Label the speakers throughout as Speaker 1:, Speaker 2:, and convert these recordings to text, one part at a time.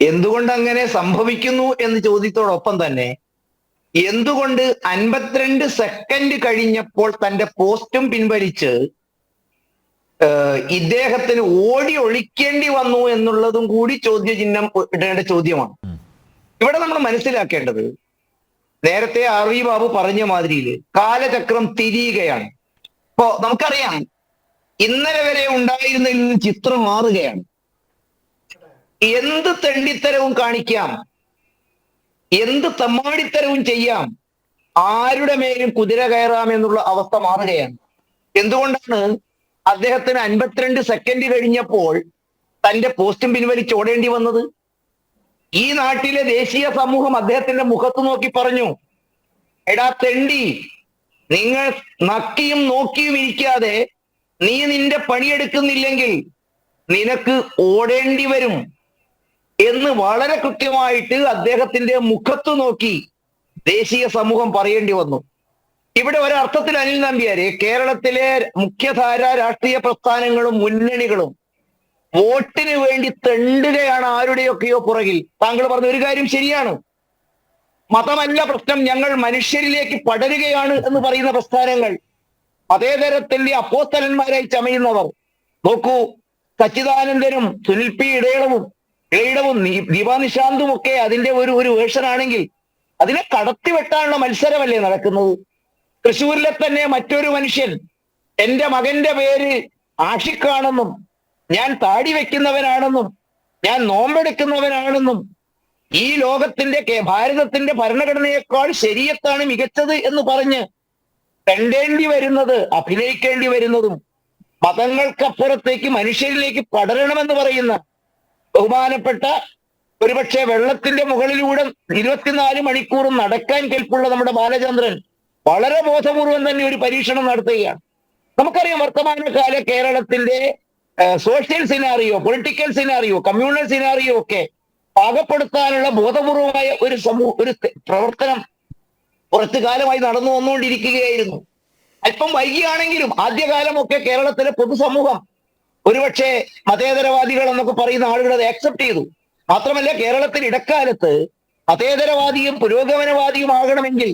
Speaker 1: എന്തുകൊണ്ട് അങ്ങനെ സംഭവിക്കുന്നു എന്ന് ചോദ്യത്തോടൊപ്പം തന്നെ എന്തുകൊണ്ട് അൻപത്തിരണ്ട് സെക്കൻഡ് കഴിഞ്ഞപ്പോൾ തന്റെ പോസ്റ്റും പിൻവലിച്ച് ഇദ്ദേഹത്തിന് ഓടി ഒളിക്കേണ്ടി വന്നു എന്നുള്ളതും കൂടി ചോദ്യചിഹ്നം ഇടേണ്ട ചോദ്യമാണ്. ഇവിടെ നമ്മൾ മനസ്സിലാക്കേണ്ടത് നേരത്തെ ആർ വി ബാബു പറഞ്ഞ മാതിരിയിൽ കാലചക്രം തിരിയുകയാണ്. ഇപ്പോ നമുക്കറിയാം ഇന്നലെ വരെ ഉണ്ടായിരുന്നതിൽ നിന്ന് ചിത്രം മാറുകയാണ്. എന്ത് തെണ്ടിത്തരവും കാണിക്കാം? എന്ത് തമ്മാടിത്തരവും ചെയ്യാം? ആരുടെ മേലും കുതിര കയറാം എന്നുള്ള അവസ്ഥ മാറുകയാണ്. എന്തുകൊണ്ടാണ് അദ്ദേഹത്തിന് അൻപത്തിരണ്ട് സെക്കൻഡ് കഴിഞ്ഞപ്പോൾ തന്റെ പോസ്റ്റും പിൻവലിച്ച് ഓടേണ്ടി വന്നത്? ഈ നാട്ടിലെ ദേശീയ സമൂഹം അദ്ദേഹത്തിന്റെ മുഖത്ത് നോക്കി പറഞ്ഞു എടാ തെണ്ടി നിങ്ങൾ നക്കിയും നോക്കിയും ഇരിക്കാതെ നീ നിന്റെ പണിയെടുക്കുന്നില്ലെങ്കിൽ നിനക്ക് ഓടേണ്ടി വരും. എന്ന് വളരെ കൃത്യമായിട്ട് അദ്ദേഹത്തിന്റെ മുഖത്ത് നോക്കി ദേശീയ സമൂഹം പറയേണ്ടി വന്നു. ഇവിടെ ഒരർത്ഥത്തിൽ അനിൽ നമ്പ്യാരെ കേരളത്തിലെ മുഖ്യധാര രാഷ്ട്രീയ പ്രസ്ഥാനങ്ങളും മുന്നണികളും വോട്ടിന് വേണ്ടി തെണ്ടുകയാണ് ആരുടെയൊക്കെയോ പുറകിൽ. താങ്കൾ പറഞ്ഞ ഒരു കാര്യം ശരിയാണ്. മതമല്ല പ്രശ്നം ഞങ്ങൾ മനുഷ്യരിലേക്ക് പടരുകയാണ് എന്ന് പറയുന്ന പ്രസ്ഥാനങ്ങൾ അതേ തരത്തിന്റെ അപ്പോസ്തലന്മാരായി ചമയുന്നവർ. നോക്കൂ സച്ചിദാനന്ദനും സുനിൽ പി ഇടയളവും ഇടയടവും ദീപാനിശാന്തും ഒക്കെ അതിന്റെ ഒരു ഒരു വേർഷൻ ആണെങ്കിൽ അതിനെ കടത്തിവെട്ടാനുള്ള മത്സരമല്ലേ നടക്കുന്നത്? തൃശ്ശൂരിലെ തന്നെ മറ്റൊരു മനുഷ്യൻ എന്റെ മകന്റെ പേര് ആഷിക്കാണെന്നും ഞാൻ താടി വെക്കുന്നവനാണെന്നും ഞാൻ നോമ്പെടുക്കുന്നവനാണെന്നും ഈ ലോകത്തിന്റെ ഭാരതത്തിന്റെ ഭരണഘടനയേക്കാൾ ശരിയത്താണ് മികച്ചത് എന്ന് പറഞ്ഞ് തെണ്ടേണ്ടി വരുന്നത് അഭിനയിക്കേണ്ടി വരുന്നതും മതങ്ങൾക്കപ്പുറത്തേക്ക് മനുഷ്യരിലേക്ക് പടരണമെന്ന് പറയുന്ന ബഹുമാനപ്പെട്ട ഒരുപക്ഷെ വെള്ളത്തിന്റെ മുകളിലൂടെ ഇരുപത്തിനാല് മണിക്കൂറും നടക്കാൻ കെൽപ്പുള്ള നമ്മുടെ ബാലചന്ദ്രൻ വളരെ ബോധപൂർവം തന്നെ ഒരു പരീക്ഷണം നടത്തുകയാണ്. നമുക്കറിയാം വർത്തമാനകാല കേരളത്തിന്റെ social scenario political scenario communal scenario ഒക്കെ പാകപ്പെടുത്താനുള്ള ബോധപൂർവമായ ഒരു സമൂഹ ഒരു പ്രവർത്തനം കുറച്ചു കാലമായി നടന്നു വന്നുകൊണ്ടിരിക്കുകയായിരുന്നു അല്പം വൈകിയാണെങ്കിലും ആദ്യകാലമൊക്കെ കേരളത്തിലെ പൊതുസമൂഹം ഒരുപക്ഷെ മതേതരവാദികൾ എന്നൊക്കെ പറയുന്ന ആളുകൾ അത് ആക്സെപ്റ്റ് ചെയ്തു. മാത്രമല്ല കേരളത്തിൽ ഇടക്കാലത്ത് മതേതരവാദിയും പുരോഗമനവാദിയും ആകണമെങ്കിൽ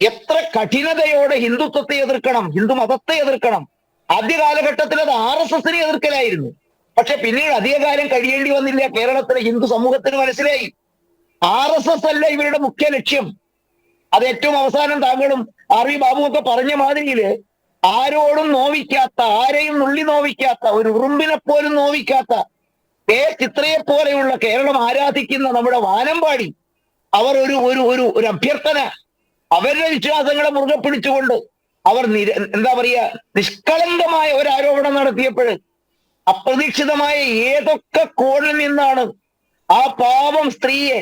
Speaker 1: എത്ര കഠിനതയോടെ ഹിന്ദുത്വത്തെ എതിർക്കണം ഹിന്ദു മതത്തെ എതിർക്കണം. ആദ്യ കാലഘട്ടത്തിൽ അത് ആർ എസ് എസിനെ എതിർക്കലായിരുന്നു. പക്ഷെ പിന്നീട് അധികകാലം കഴിയേണ്ടി വന്നില്ല. കേരളത്തിലെ ഹിന്ദു സമൂഹത്തിന് മനസ്സിലായി. ആർ എസ് എസ് അല്ല ഇവരുടെ മുഖ്യ ലക്ഷ്യം. അത് ഏറ്റവും അവസാനം താങ്കളും ആർ വി ബാബു ഒക്കെ പറഞ്ഞ മാതിരിയിൽ ആരോടും നോവിക്കാത്ത ആരെയും നുള്ളി നോവിക്കാത്ത ഒരു ഉറുമ്പിനെ പോലും നോവിക്കാത്ത കെ ചിത്രയെ പോലെയുള്ള കേരളം ആരാധിക്കുന്ന നമ്മുടെ വാനമ്പാടി. അവർ ഒരു ഒരു ഒരു ഒരു അഭ്യർത്ഥന. അവരുടെ വിശ്വാസങ്ങളെ മുറുകെ പിടിച്ചുകൊണ്ട് അവർ നിര എന്താ പറയുക നിഷ്കളങ്കമായ ഒരു ആരോപണം നടത്തിയപ്പോൾ അപ്രതീക്ഷിതമായ ഏതൊക്കെ കോണിൽ നിന്നാണ് ആ പാവം സ്ത്രീയെ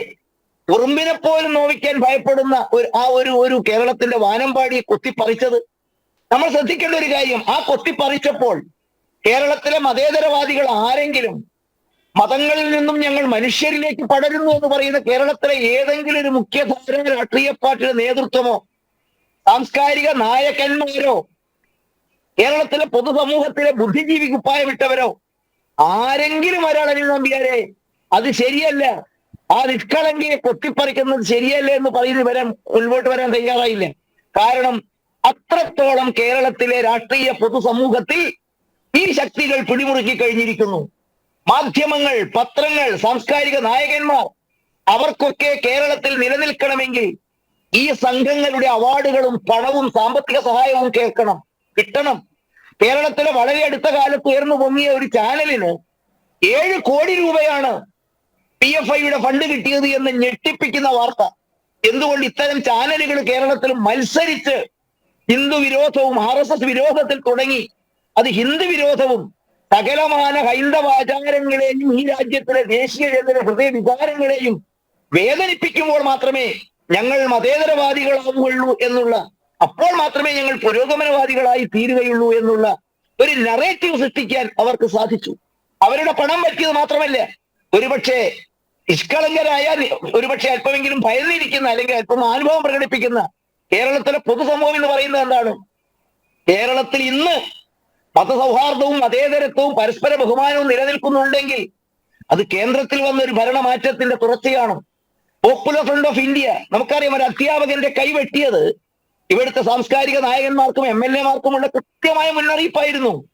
Speaker 1: ഉറുമ്പിനെ പോലും നോവിക്കാൻ ഭയപ്പെടുന്ന ഒരു ആ ഒരു ഒരു കേരളത്തിന്റെ വാനമ്പാടിയെ കൊത്തിപ്പറിച്ചത്? നമ്മൾ ശ്രദ്ധിക്കേണ്ട ഒരു കാര്യം ആ കൊത്തിപ്പറിച്ചപ്പോൾ കേരളത്തിലെ മതേതരവാദികൾ ആരെങ്കിലും മതങ്ങളിൽ നിന്നും ഞങ്ങൾ മനുഷ്യരിലേക്ക് പടരുന്നു എന്ന് പറയുന്ന കേരളത്തിലെ ഏതെങ്കിലും ഒരു മുഖ്യധാര രാഷ്ട്രീയ പാർട്ടിയുടെ നേതൃത്വമോ സാംസ്കാരിക നായകന്മാരോ കേരളത്തിലെ പൊതുസമൂഹത്തിലെ ബുദ്ധിജീവി കുപ്പായമിട്ടവരോ ആരെങ്കിലും ഒരാൾ അനിൽ നമ്പിയാരെ അത് ശരിയല്ല. ആ നിഷ്കളങ്കയെ കൊത്തിപ്പറിക്കുന്നത് ശരിയല്ല എന്ന് പറയുന്നത് വരാൻ മുൻപോട്ട് വരാൻ തയ്യാറായില്ല. കാരണം അത്രത്തോളം കേരളത്തിലെ രാഷ്ട്രീയ പൊതുസമൂഹത്തിൽ ഈ ശക്തികൾ പിടിമുറുക്കി കഴിഞ്ഞിരിക്കുന്നു. മാധ്യമങ്ങൾ പത്രങ്ങൾ സാംസ്കാരിക നായകന്മാർ അവർക്കൊക്കെ കേരളത്തിൽ നിലനിൽക്കണമെങ്കിൽ ഈ സംഘങ്ങളുടെ അവാർഡുകളും പണവും സാമ്പത്തിക സഹായവും കേൾക്കണം കിട്ടണം. കേരളത്തിലെ വളരെ അടുത്ത കാലത്ത് ഉയർന്നു പൊങ്ങിയ ഒരു ചാനലിന് ഏഴ് കോടി രൂപയാണ് പി എഫ് ഐയുടെ ഫണ്ട് കിട്ടിയത് എന്ന് ഞെട്ടിപ്പിക്കുന്ന വാർത്ത. എന്തുകൊണ്ട് ഇത്തരം ചാനലുകൾ കേരളത്തിൽ മത്സരിച്ച് ഹിന്ദു വിരോധവും ആർ എസ് എസ് വിരോധത്തിൽ തുടങ്ങി. അത് ഹിന്ദു വിരോധവും സകലമാന ഹൈന്ദവ ആചാരങ്ങളെയും ഈ രാജ്യത്തിലെ ദേശീയ ജനതയുടെ ഹൃദയ വികാരങ്ങളെയും വേദനിപ്പിക്കുമ്പോൾ മാത്രമേ ഞങ്ങൾ മതേതരവാദികളാവുകയുള്ളൂ എന്നുള്ള അപ്പോൾ മാത്രമേ ഞങ്ങൾ പുരോഗമനവാദികളായി തീരുകയുള്ളൂ എന്നുള്ള ഒരു നറേറ്റീവ് സൃഷ്ടിക്കാൻ അവർക്ക് സാധിച്ചു. അവരുടെ പണം പറ്റിയത് മാത്രമല്ല ഒരുപക്ഷെ നിഷ്കളങ്കരായ ഒരുപക്ഷെ അല്പമെങ്കിലും ഭയന്നിരിക്കുന്ന അല്ലെങ്കിൽ അല്പം അനുഭവം പ്രകടിപ്പിക്കുന്ന കേരളത്തിലെ പൊതുസമൂഹം എന്ന് പറയുന്നത് എന്താണ്? കേരളത്തിൽ ഇന്ന് മതസൗഹാർദ്ദവും മതേതരത്വവും പരസ്പര ബഹുമാനവും നിലനിൽക്കുന്നുണ്ടെങ്കിൽ അത് കേന്ദ്രത്തിൽ വന്ന ഒരു ഭരണമാറ്റത്തിന്റെ തുടർച്ചയാണ്. പോപ്പുലർ ഫ്രണ്ട് ഓഫ് ഇന്ത്യ നമുക്കറിയാം ഒരു അധ്യാപകന്റെ കൈവെട്ടിയത് ഇവിടുത്തെ സാംസ്കാരിക നായകന്മാർക്കും എം എൽ എമാർക്കുമുള്ള കൃത്യമായ മുന്നറിയിപ്പായിരുന്നു.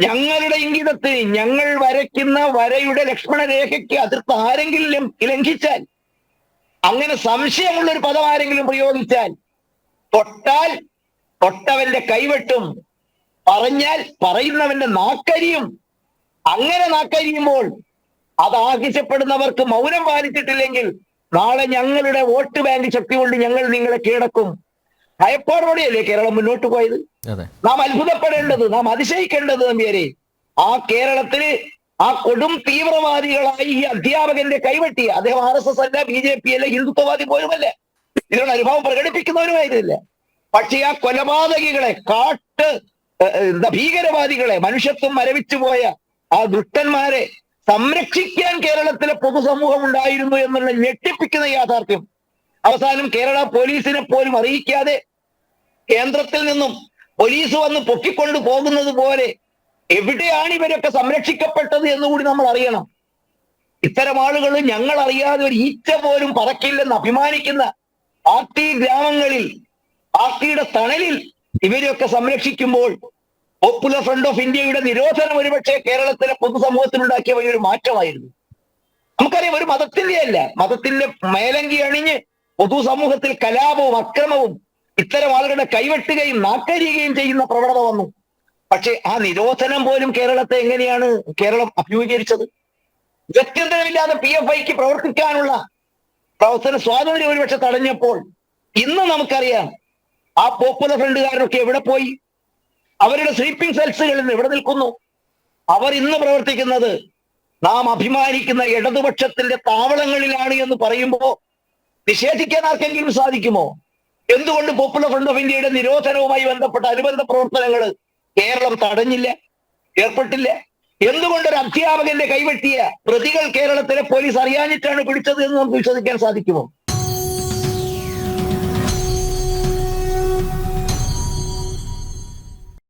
Speaker 1: ഞങ്ങളുടെ ഇംഗിതത്തിന് ഞങ്ങൾ വരയ്ക്കുന്ന വരയുടെ ലക്ഷ്മണ രേഖയ്ക്ക് അതിർത്ത് ആരെങ്കിലും ലംഘിച്ചാൽ അങ്ങനെ സംശയമുള്ള ഒരു പദം ആരെങ്കിലും പ്രയോഗിച്ചാൽ തൊട്ടാൽ തൊട്ടവന്റെ കൈവെട്ടും. പറഞ്ഞാൽ പറയുന്നവന്റെ നാക്കരിയും. അങ്ങനെ നാക്കരിയുമ്പോൾ അത് ആവശ്യപ്പെടുന്നവർക്ക് മൗനം പാലിച്ചിട്ടില്ലെങ്കിൽ നാളെ ഞങ്ങളുടെ വോട്ട് ബാങ്ക് ശക്തി കൊണ്ട് ഞങ്ങൾ നിങ്ങളെ കീഴടക്കും. ഭയപ്പാടോടെയല്ലേ കേരളം മുന്നോട്ട് പോയത്? നാം അത്ഭുതപ്പെടേണ്ടത് നാം അതിശയിക്കേണ്ടത് നമ്പ്യാരെ ആ കേരളത്തിൽ ആ കൊടും തീവ്രവാദികളായി ഈ അധ്യാപകന്റെ കൈവെട്ടി. അദ്ദേഹം ആർ എസ് എസ് അല്ല ബി ജെ പി അല്ല ഹിന്ദുത്വവാദി പോലുമല്ല. ഇതിനോട് അനുഭവം പ്രകടിപ്പിക്കുന്നവരുമായിരുന്നില്ല പക്ഷേ ആ കൊലപാതകികളെ കാട്ട് ഭീകരവാദികളെ മനുഷ്യത്വം മരവിച്ചു പോയ ആ ദുഷ്ടന്മാരെ സംരക്ഷിക്കാൻ കേരളത്തിലെ പൊതുസമൂഹം ഉണ്ടായിരുന്നു എന്നുള്ള ഞെട്ടിപ്പിക്കുന്ന യാഥാർത്ഥ്യം അവസാനം കേരള പോലീസിനെ പോലും അറിയിക്കാതെ കേന്ദ്രത്തിൽ നിന്നും പോലീസ് വന്ന് പൊക്കിക്കൊണ്ടു പോകുന്നത് പോലെ എവിടെയാണ് ഇവരൊക്കെ സംരക്ഷിക്കപ്പെട്ടത് എന്നുകൂടി നമ്മൾ അറിയണം. ഇത്തരം ആളുകൾ ഞങ്ങൾ അറിയാതെ ഒരു ഈച്ച പോലും പറക്കില്ലെന്ന് അഭിമാനിക്കുന്ന പാർട്ടി ഗ്രാമങ്ങളിൽ ആർട്ടിയുടെ തണലിൽ ഇവരെയൊക്കെ സംരക്ഷിക്കുമ്പോൾ പോപ്പുലർ ഫ്രണ്ട് ഓഫ് ഇന്ത്യയുടെ നിരോധനം ഒരുപക്ഷെ കേരളത്തിലെ പൊതുസമൂഹത്തിനുണ്ടാക്കിയ വലിയൊരു മാറ്റമായിരുന്നു. നമുക്കറിയാം ഒരു മതത്തിന്റെ അല്ല മതത്തിന്റെ മേലങ്കി അണിഞ്ഞ് പൊതുസമൂഹത്തിൽ കലാപവും അക്രമവും ഇത്തരം ആളുകളുടെ കൈവെട്ടുകയും നാക്കരിയുകയും ചെയ്യുന്ന പ്രവണത വന്നു. പക്ഷെ ആ നിരോധനം പോലും കേരളത്തെ എങ്ങനെയാണ് കേരളം അഭിമുഖീകരിച്ചത്? വ്യക്തിത്വമില്ലാതെ പി എഫ് ഐക്ക് പ്രവർത്തിക്കാനുള്ള പ്രവർത്തന സ്വാതന്ത്ര്യം ഒരുപക്ഷെ തടഞ്ഞപ്പോൾ ഇന്ന് നമുക്കറിയാം ആ പോപ്പുലർ ഫ്രണ്ടുകാരനൊക്കെ എവിടെ പോയി? അവരുടെ സ്ലീപ്പിംഗ് സെൽസുകളിൽ നിന്ന് എവിടെ നിൽക്കുന്നു? അവർ ഇന്ന് പ്രവർത്തിക്കുന്നത് നാം അഭിമാനിക്കുന്ന ഇടതുപക്ഷത്തിന്റെ താവളങ്ങളിലാണ് എന്ന് പറയുമ്പോ നിഷേധിക്കാൻ ആർക്കെങ്കിലും സാധിക്കുമോ? എന്തുകൊണ്ട് പോപ്പുലർ ഫ്രണ്ട് ഓഫ് ഇന്ത്യയുടെ നിരോധനവുമായി ബന്ധപ്പെട്ട അനുബന്ധ പ്രവർത്തനങ്ങൾ കേരളം തടഞ്ഞില്ല ഏർപ്പെട്ടില്ല? എന്തുകൊണ്ട് ഒരു അധ്യാപകന്റെ കൈവെട്ടിയ പ്രതികൾ കേരളത്തിലെ പോലീസ് അറിയാഞ്ഞിട്ടാണ് പിടിച്ചത് എന്ന് നമുക്ക് വിശ്വസിക്കാൻ സാധിക്കുമോ?